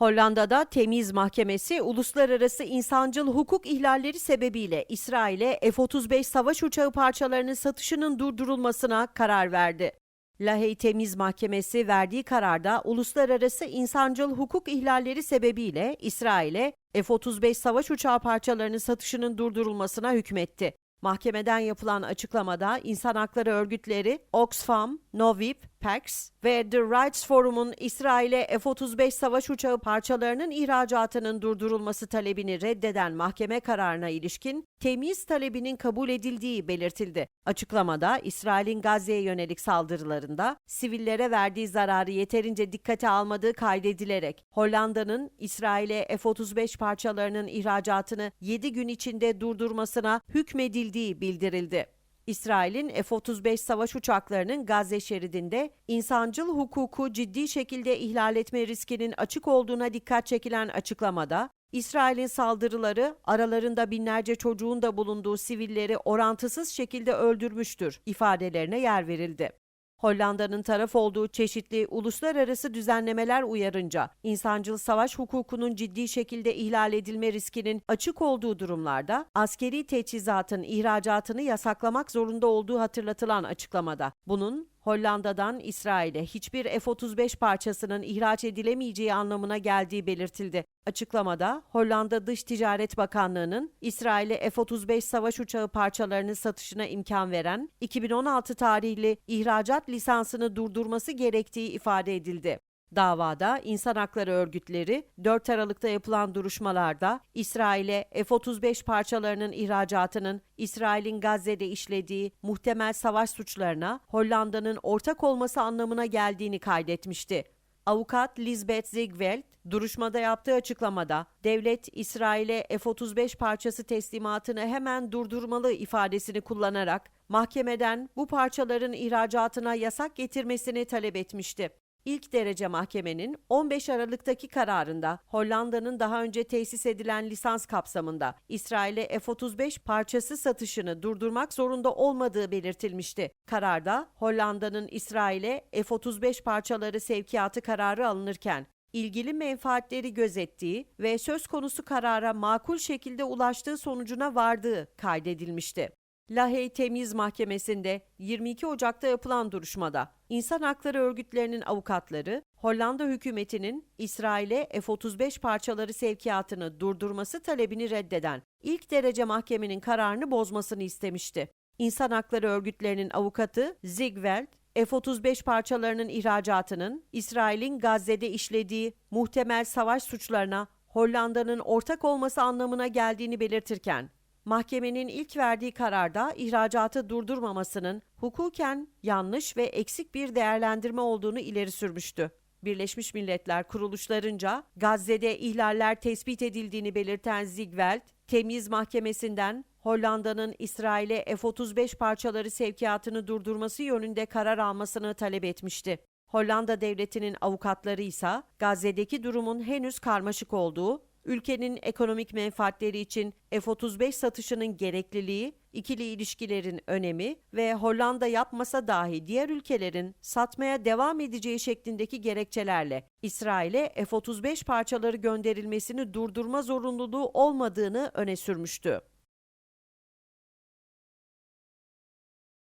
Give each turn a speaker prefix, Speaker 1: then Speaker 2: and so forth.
Speaker 1: Hollanda'da Temiz Mahkemesi uluslararası insancıl hukuk ihlalleri sebebiyle İsrail'e F-35 savaş uçağı parçalarının satışının durdurulmasına karar verdi. Lahey Temiz Mahkemesi verdiği kararda uluslararası insancıl hukuk ihlalleri sebebiyle İsrail'e F-35 savaş uçağı parçalarının satışının durdurulmasına hükmetti. Mahkemeden yapılan açıklamada insan hakları örgütleri Oxfam, Novib, PAX ve The Rights Forum'un İsrail'e F-35 savaş uçağı parçalarının ihracatının durdurulması talebini reddeden mahkeme kararına ilişkin temiz talebinin kabul edildiği belirtildi. Açıklamada İsrail'in Gazze'ye yönelik saldırılarında sivillere verdiği zararı yeterince dikkate almadığı kaydedilerek Hollanda'nın İsrail'e F-35 parçalarının ihracatını 7 gün içinde durdurmasına hükmedildiği bildirildi. İsrail'in F-35 savaş uçaklarının Gazze şeridinde insancıl hukuku ciddi şekilde ihlal etme riskinin açık olduğuna dikkat çekilen açıklamada, İsrail'in saldırıları aralarında binlerce çocuğun da bulunduğu sivilleri orantısız şekilde öldürmüştür ifadelerine yer verildi. Hollanda'nın taraf olduğu çeşitli uluslararası düzenlemeler uyarınca insancıl savaş hukukunun ciddi şekilde ihlal edilme riskinin açık olduğu durumlarda askeri teçhizatın ihracatını yasaklamak zorunda olduğu hatırlatılan açıklamada bunun Hollanda'dan İsrail'e hiçbir F-35 parçasının ihraç edilemeyeceği anlamına geldiği belirtildi. Açıklamada Hollanda Dış Ticaret Bakanlığı'nın İsrail'e F-35 savaş uçağı parçalarının satışına imkan veren 2016 tarihli ihracat lisansını durdurması gerektiği ifade edildi. Davada insan hakları örgütleri 4 Aralık'ta yapılan duruşmalarda İsrail'e F-35 parçalarının ihracatının İsrail'in Gazze'de işlediği muhtemel savaş suçlarına Hollanda'nın ortak olması anlamına geldiğini kaydetmişti. Avukat Lisbeth Ziegfeld duruşmada yaptığı açıklamada devlet İsrail'e F-35 parçası teslimatını hemen durdurmalı ifadesini kullanarak mahkemeden bu parçaların ihracatına yasak getirmesini talep etmişti. İlk derece mahkemenin 15 Aralık'taki kararında Hollanda'nın daha önce tesis edilen lisans kapsamında İsrail'e F-35 parçası satışını durdurmak zorunda olmadığı belirtilmişti. Kararda Hollanda'nın İsrail'e F-35 parçaları sevkiyatı kararı alınırken ilgili menfaatleri gözettiği ve söz konusu karara makul şekilde ulaştığı sonucuna vardığı kaydedilmişti. Lahey Temiz Mahkemesi'nde 22 Ocak'ta yapılan duruşmada insan hakları örgütlerinin avukatları Hollanda hükümetinin İsrail'e F-35 parçaları sevkiyatını durdurması talebini reddeden ilk derece mahkemenin kararını bozmasını istemişti. İnsan hakları örgütlerinin avukatı Ziegfeld, F-35 parçalarının ihracatının İsrail'in Gazze'de işlediği muhtemel savaş suçlarına Hollanda'nın ortak olması anlamına geldiğini belirtirken, Mahkemenin ilk verdiği kararda ihracatı durdurmamasının hukuken yanlış ve eksik bir değerlendirme olduğunu ileri sürmüştü. Birleşmiş Milletler kuruluşlarınca Gazze'de ihlaller tespit edildiğini belirten Ziegfeld, Temiz Mahkemesi'nden Hollanda'nın İsrail'e F-35 parçaları sevkiyatını durdurması yönünde karar almasını talep etmişti. Hollanda devletinin avukatları ise Gazze'deki durumun henüz karmaşık olduğu ülkenin ekonomik menfaatleri için F-35 satışının gerekliliği, ikili ilişkilerin önemi ve Hollanda yapmasa dahi diğer ülkelerin satmaya devam edeceği şeklindeki gerekçelerle İsrail'e F-35 parçaları gönderilmesini durdurma zorunluluğu olmadığını öne sürmüştü.